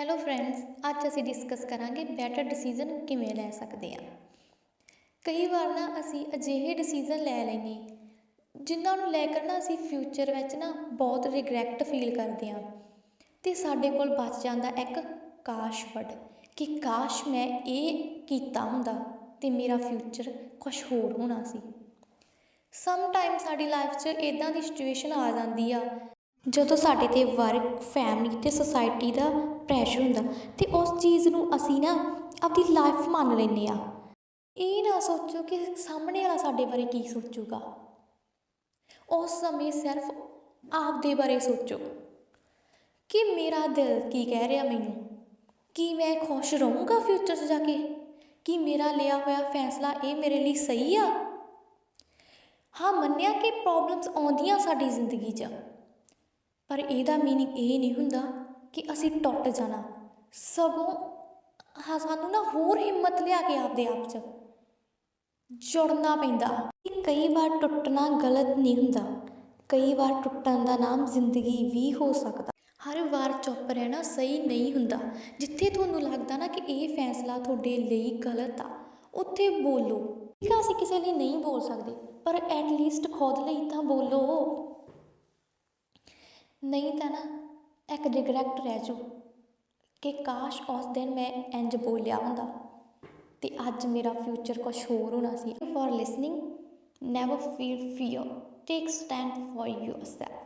Hello friends ਅੱਜ ਅਸੀਂ discuss ਕਰਾਂਗੇ ਬੈਟਰ ਡਿਸੀਜਨ ਕਿਵੇਂ ਲੈ ਸਕਦੇ ਆ ਕਈ ਵਾਰ ਨਾ ਅਸੀਂ ਅਜਿਹੇ ਡਿਸੀਜਨ ਲੈ ਲੈਂਦੇ ਜਿਨ੍ਹਾਂ ਨੂੰ ਲੈ ਕੇ ਨਾ ਅਸੀਂ ਫਿਊਚਰ ਵਿੱਚ ਨਾ ਬਹੁਤ ਰਿਗਰੈਟ ਫੀਲ ਕਰਦੇ ਆ ਤੇ ਸਾਡੇ ਕੋਲ ਬਚ ਜਾਂਦਾ ਇੱਕ ਕਾਸ਼ ਵਰਡ ਕਿ ਕਾਸ਼ ਮੈਂ ਇਹ ਕੀਤਾ ਹੁੰਦਾ ਤੇ ਮੇਰਾ ਫਿਊਚਰ ਕੁਝ ਹੋਰ ਹੋਣਾ ਸੀ। ਸਮ ਟਾਈਮ ਸਾਡੀ ਲਾਈਫ 'ਚ ਇਦਾਂ ਦੀ ਸਿਚੁਏਸ਼ਨ ਆ ਜਾਂਦੀ ਆ ਜਦੋਂ ਸਾਡੇ ਤੇ ਵਰਕ ਫੈਮਿਲੀ ਅਤੇ ਸੋਸਾਇਟੀ ਦਾ ਪ੍ਰੈਸ਼ਰ ਹੁੰਦਾ ਤਾਂ ਉਸ ਚੀਜ਼ ਨੂੰ ਅਸੀਂ ਨਾ ਆਪਣੀ ਲਾਈਫ ਮੰਨ ਲੈਂਦੇ ਹਾਂ। ਇਹ ਨਾ ਸੋਚੋ ਕਿ ਸਾਹਮਣੇ ਵਾਲਾ ਸਾਡੇ ਬਾਰੇ ਕੀ ਸੋਚੂਗਾ। ਉਸ ਸਮੇਂ ਸਿਰਫ ਆਪਦੇ ਬਾਰੇ ਸੋਚੋ ਕਿ ਮੇਰਾ ਦਿਲ ਕੀ ਕਹਿ ਰਿਹਾ ਮੈਨੂੰ? ਕੀ ਮੈਂ ਖੁਸ਼ ਰਹੂੰਗਾ ਫਿਊਚਰ 'ਚ ਜਾ ਕੇ? ਕੀ ਮੇਰਾ ਲਿਆ ਹੋਇਆ ਫੈਸਲਾ ਇਹ ਮੇਰੇ ਲਈ ਸਹੀ ਆ? ਹਾਂ, ਮੰਨਿਆ ਕਿ ਪ੍ਰੋਬਲਮਸ ਆਉਂਦੀਆਂ ਸਾਡੀ ਜ਼ਿੰਦਗੀ 'ਚ। ਪਰ ਇਹਦਾ ਮੀਨਿੰਗ ਇਹ ਨਹੀਂ ਹੁੰਦਾ ਕਿ ਅਸੀਂ ਟੁੱਟ ਜਾਣਾ। ਸਗੋਂ ਹਾਂ, ਸਾਨੂੰ ਨਾ ਹੋਰ ਹਿੰਮਤ ਲਿਆ ਕੇ ਆਪਦੇ ਆਪ 'ਚ ਜੁੜਨਾ ਪੈਂਦਾ। ਕਿ ਕਈ ਵਾਰ ਟੁੱਟਣਾ ਗਲਤ ਨਹੀਂ ਹੁੰਦਾ। ਕਈ ਵਾਰ ਟੁੱਟਣ ਦਾ ਨਾਮ ਜ਼ਿੰਦਗੀ ਵੀ ਹੋ ਸਕਦਾ। ਹਰ ਵਾਰ ਚੁੱਪ ਰਹਿਣਾ ਸਹੀ ਨਹੀਂ ਹੁੰਦਾ। ਜਿੱਥੇ ਤੁਹਾਨੂੰ ਲੱਗਦਾ ਨਾ ਕਿ ਇਹ ਫੈਸਲਾ ਤੁਹਾਡੇ ਲਈ ਗਲਤ ਆ, ਉੱਥੇ ਬੋਲੋ। ਠੀਕ ਆ, ਅਸੀਂ ਕਿਸੇ ਲਈ ਨਹੀਂ ਬੋਲ ਸਕਦੇ, ਪਰ ਐਟ ਲੀਸਟ ਖੁਦ ਲਈ ਤਾਂ ਬੋਲੋ। ਨਹੀਂ ਤਾਂ ਨਾ, ਇੱਕ ਰਿਗਰੈਟ ਰਹਿ ਜਾਓ ਕਿ ਕਾਸ਼ ਉਸ ਦਿਨ ਮੈਂ ਇੰਝ ਬੋਲਿਆ ਹੁੰਦਾ ਅਤੇ ਅੱਜ ਮੇਰਾ ਫਿਊਚਰ ਕੁਛ ਹੋਰ ਹੋਣਾ ਸੀ। For listening never feel fear take stand for yourself.